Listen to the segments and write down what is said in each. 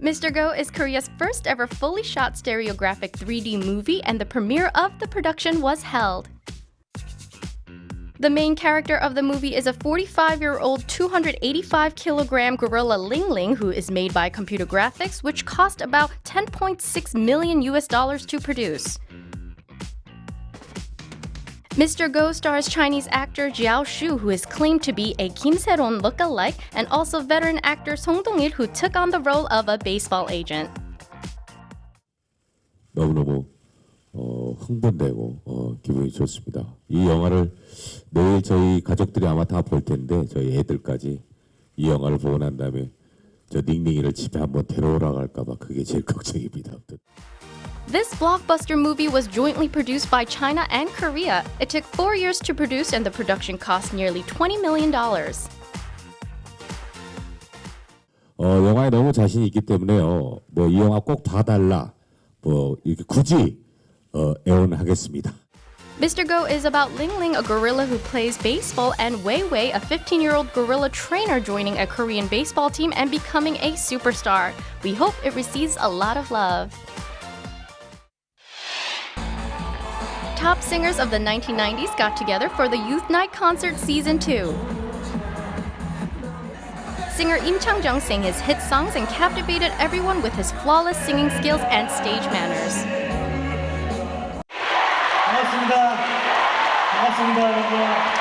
Mr. Go is Korea's first ever fully shot stereographic 3D movie, and the premiere of the production was held. The main character of the movie is a 45 year old, 285 kilogram gorilla Ling Ling who is made by computer graphics, which cost about 10.6 million US dollars to produce. Mr. Go stars Chinese actor Jiao Shu, who is claimed to be a Kim Se-ron look-alike, and also veteran actor Song Dong-il, who took on the role of a baseball agent. 너무너무 어, 흥분되고 어, 기분이 좋습니다. 이 영화를 내일 저희 가족들이 아마 다 볼 텐데 저희 애들까지 이 영화를 보고 난 다음에 저 닝닝이를 집에 한번 데려오라 할까봐 그게 제일 걱정입니다. This blockbuster movie was jointly produced by China and Korea. It took four years to produce, and the production cost nearly $20 million. 어, 영화에 너무 자신 있기 때문에요. 뭐 이 영화 꼭 봐달라. 뭐 이렇게 굳이 어, 애원하겠습니다. Mr. Go is about Ling Ling, a gorilla who plays baseball, and Wei Wei, a 15 year old gorilla trainer joining a Korean baseball team and becoming a superstar. We hope it receives a lot of love. Top singers of the 1990s got together for the Youth Night Concert Season 2. Singer Im Chang-jung sang his hit songs and captivated everyone with his flawless singing skills and stage manners. 반갑습니다. 반갑습니다, 여러분.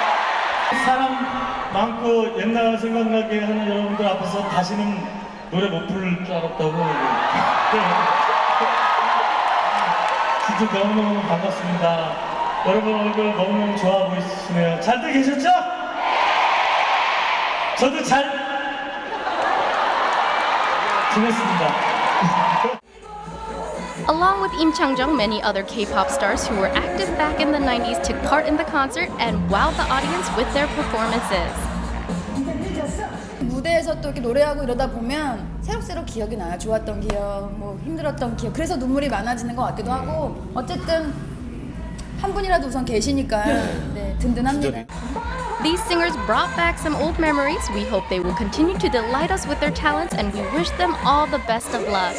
사람 많고 옛날 생각나게 하는 여러분들 앞에서 다시는 노래 못 부를 줄 알았다고. 진짜 너무너무 반갑습니다. 여러분 얼굴 너무너무 좋아하고 있으시네요. 잘들 계셨죠? 저도 잘 지냈습니다. Along with Im Chang-jung, many other K-pop stars who were active back in the 90s took part in the concert and wowed the audience with their performances. 무대에서 또 이렇게 노래하고 이러다 보면 새록새록 기억이 나요. 좋았던 기억, 뭐 힘들었던 기억. 그래서 눈물이 많아지는 것 같기도 하고 어쨌든 한 분이라도 우선 계시니까 네, 든든합니다. These singers brought back some old memories. We hope they will continue to delight us with their talents and we wish them all the best of luck.